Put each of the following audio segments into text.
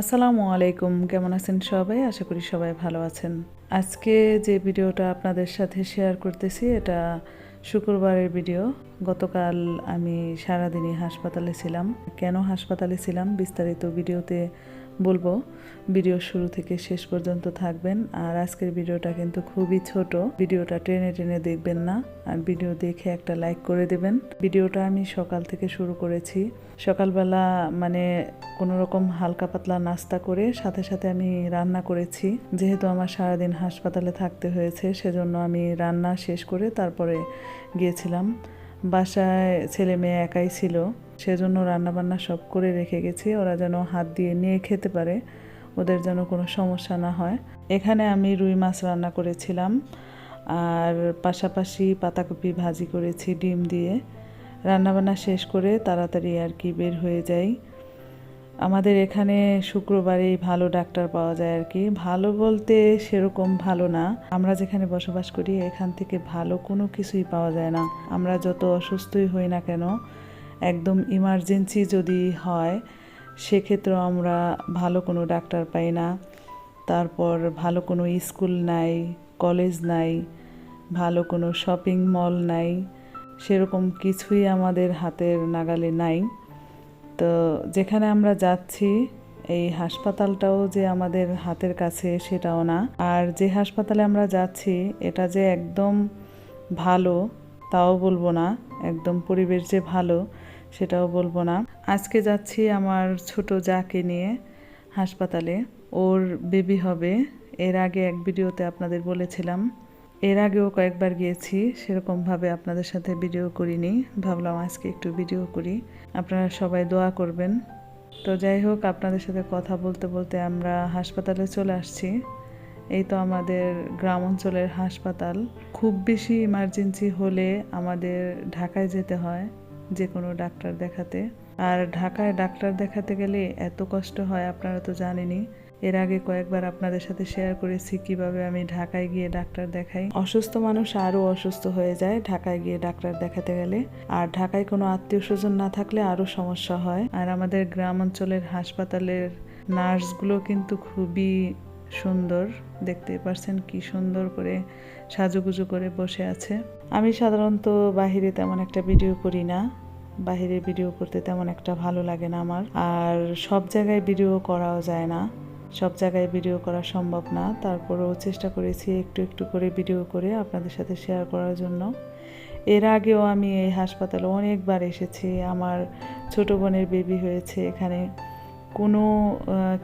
আসসালামু আলাইকুম, কেমন আছেন সবাই? আশা করি সবাই ভালো আছেন। আজকে যে ভিডিওটা আপনাদের সাথে শেয়ার করতেছি, এটা শুক্রবারের ভিডিও। গতকাল আমি সারাদিনই হাসপাতালে ছিলাম। কেন হাসপাতালে ছিলাম বিস্তারিত ভিডিওতে বলব, ভিডিও শুরু থেকে শেষ পর্যন্ত থাকবেন। আর আজকের ভিডিওটা কিন্তু খুবই ছোট। ভিডিওটা টেনে টেনে দেখবেন না। আর ভিডিও দেখে একটা লাইক করে দেবেন। ভিডিওটা আমি সকাল থেকে শুরু করেছি। সকালবেলা মানে কোনো রকম হালকা পাতলা নাস্তা করে সাথে সাথে আমি রান্না করেছি। যেহেতু আমার সারাদিন হাসপাতালে থাকতে হয়েছে, সেজন্য আমি রান্না শেষ করে তারপরে গিয়েছিলাম। বাসায় ছেলে মেয়ে একাই ছিল, সেজন্য রান্নাবান্না সব করে রেখে গেছি। ওরা যেন হাত দিয়ে নিয়ে খেতে পারে, ওদের যেন কোনো সমস্যা না হয়। এখানে আমি রুই মাছ রান্না করেছিলাম, আর পাশাপাশি পাতাকপি ভাজি করেছি ডিম দিয়ে। রান্নাবান্না শেষ করে তাড়াতাড়ি আর কি বের হয়ে যাই। আমাদের এখানে শুক্রবারেই ভালো ডাক্তার পাওয়া যায় আর কি। ভালো বলতে সেরকম ভালো না। আমরা যেখানে বসবাস করি, এখান থেকে ভালো কোনো কিছুই পাওয়া যায় না। আমরা যত অসুস্থই হই না কেন, একদম ইমার্জেন্সি যদি হয় সেক্ষেত্রে আমরা ভালো কোনো ডাক্তার পাই না। তারপর ভালো কোনো স্কুল নাই, কলেজ নাই, ভালো কোনো শপিং মল নাই, সেরকম কিছুই আমাদের হাতের নাগালে নাই। তো যেখানে আমরা যাচ্ছি, এই হাসপাতালটাও যে আমাদের হাতের কাছে সেটাও না। আর যে হাসপাতালে আমরা যাচ্ছি, এটা যে একদম ভালো, তাও বলব না। একদম পরিবেশ যে ভালো, সেটাও বলব না। আজকে যাচ্ছি আমার ছোট যাকে নিয়ে হাসপাতালে। ওর বেবি হবে। এর আগে এক ভিডিওতে আপনাদের বলেছিলাম। এর আগেও কয়েকবার গিয়েছি, সেরকমভাবে আপনাদের সাথে ভিডিও করিনি। ভাবলাম আজকে একটু ভিডিও করি। আপনারা সবাই দোয়া করবেন। তো যাই হোক, আপনাদের সাথে কথা বলতে বলতে আমরা হাসপাতালে চলে আসছি। এই তো আমাদের গ্রাম অঞ্চলের হাসপাতাল। খুব বেশি ইমার্জেন্সি হলে আমাদের ঢাকায় যেতে হয় যে কোনো ডাক্তার দেখাতে। আর ঢাকায় ডাক্তার দেখাতে গেলে এত কষ্ট হয়, আপনারা তো জানেনই। এর আগে কয়েকবার আপনাদের সাথে শেয়ার করেছি কীভাবে আমি ঢাকায় গিয়ে ডাক্তার দেখাই। অসুস্থ মানুষ আরও অসুস্থ হয়ে যায় ঢাকায় গিয়ে ডাক্তার দেখাতে গেলে। আর ঢাকায় কোনো আত্মীয় স্বজন না থাকলে আরও সমস্যা হয়। আর আমাদের গ্রাম অঞ্চলের হাসপাতালের নার্সগুলো কিন্তু খুবই সুন্দর। দেখতে পারছেন কি সুন্দর করে সাজুগুজু করে বসে আছে। আমি সাধারণত বাহিরে তেমন একটা ভিডিও করি না। বাহিরে ভিডিও করতে তেমন একটা ভালো লাগে না আমার। আর সব জায়গায় ভিডিও করাও যায় না। সব জায়গায় ভিডিও করা সম্ভব না। তারপরেও চেষ্টা করেছি একটু একটু করে ভিডিও করে আপনাদের সাথে শেয়ার করার জন্য। এর আগেও আমি এই হাসপাতালে অনেকবার এসেছি। আমার ছোট বোনের বেবি হয়েছে এখানে। কোনো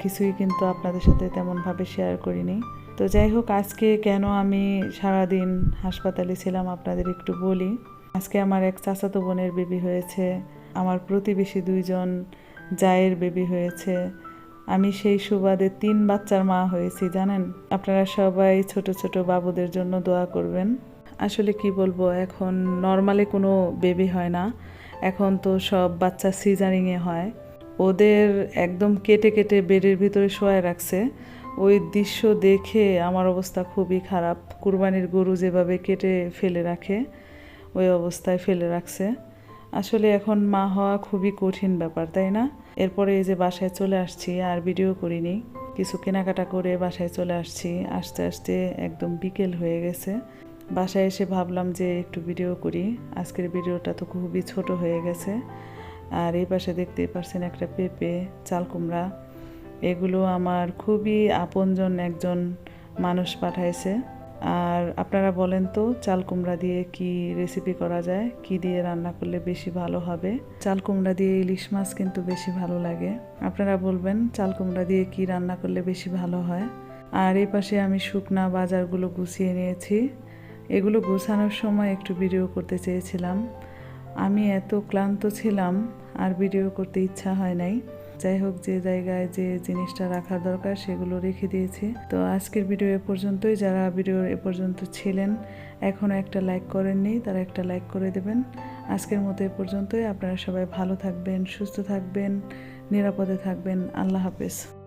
কিছুই কিন্তু আপনাদের সাথে তেমনভাবে শেয়ার করিনি। তো যাই হোক, আজকে কেন আমি সারাদিন হাসপাতালে ছিলাম আপনাদের একটু বলি। আজকে আমার এক চাচাতো বোনের বেবি হয়েছে। আমার প্রতিবেশী দুইজন জায়ের বেবি হয়েছে। আমি সেই সুবাদে তিন বাচ্চার মা হয়েছি, জানেন? আপনারা সবাই ছোট ছোট বাবুদের জন্য দোয়া করবেন। আসলে কি বলব, এখন নর্মালি কোনো বেবি হয় না। এখন তো সব বাচ্চা সিজারিংয়ে হয়। ওদের একদম কেটে কেটে বেডের ভিতরে শোয়ায় রাখছে। ওই দৃশ্য দেখে আমার অবস্থা খুবই খারাপ। কুরবানির গরু যেভাবে কেটে ফেলে রাখে, ওই অবস্থায় ফেলে রাখছে। আসলে এখন মা হওয়া খুবই কঠিন ব্যাপার, তাই না? এরপরে এই যে বাসায় চলে আসছি, আর ভিডিও করিনি। কিছু কেনাকাটা করে বাসায় চলে আসছি। আস্তে আস্তে একদম বিকেল হয়ে গেছে। বাসায় এসে ভাবলাম যে একটু ভিডিও করি। আজকের ভিডিওটা তো খুবই ছোট হয়ে গেছে। আর এই পাশে দেখতেই পারছেন একটা পেঁপে, চাল কুমড়া। এগুলো আমার খুবই আপনজন একজন মানুষ পাঠাইছে। আর আপনারা বলেন তো, চাল কুমড়া দিয়ে কি রেসিপি করা যায়? কি দিয়ে রান্না করলে বেশি ভালো হবে? চাল কুমড়া দিয়ে ইলিশ মাছ কিন্তু বেশি ভালো লাগে। আপনারা বলবেন, চাল কুমড়া দিয়ে কি রান্না করলে বেশি ভালো হয়? আর এই পাশে আমি শুকনা বাজারগুলো গুছিয়ে নিয়েছি। এগুলো গুছানোর সময় একটু ভিডিও করতে চেয়েছিলাম। আমি এত ক্লান্ত ছিলাম, আর ভিডিও করতে ইচ্ছা হয় নাই। যাই হোক, যে জায়গায় যে জিনিসটা রাখার দরকার সেগুলো রেখে দিয়েছি। তো আজকের ভিডিও এ পর্যন্তই। যারা ভিডিও এ পর্যন্ত ছিলেন এখনও একটা লাইক করেননি, তারা একটা লাইক করে দেবেন। আজকের মতো এ পর্যন্তই। আপনারা সবাই ভালো থাকবেন, সুস্থ থাকবেন, নিরাপদে থাকবেন। আল্লাহ হাফেজ।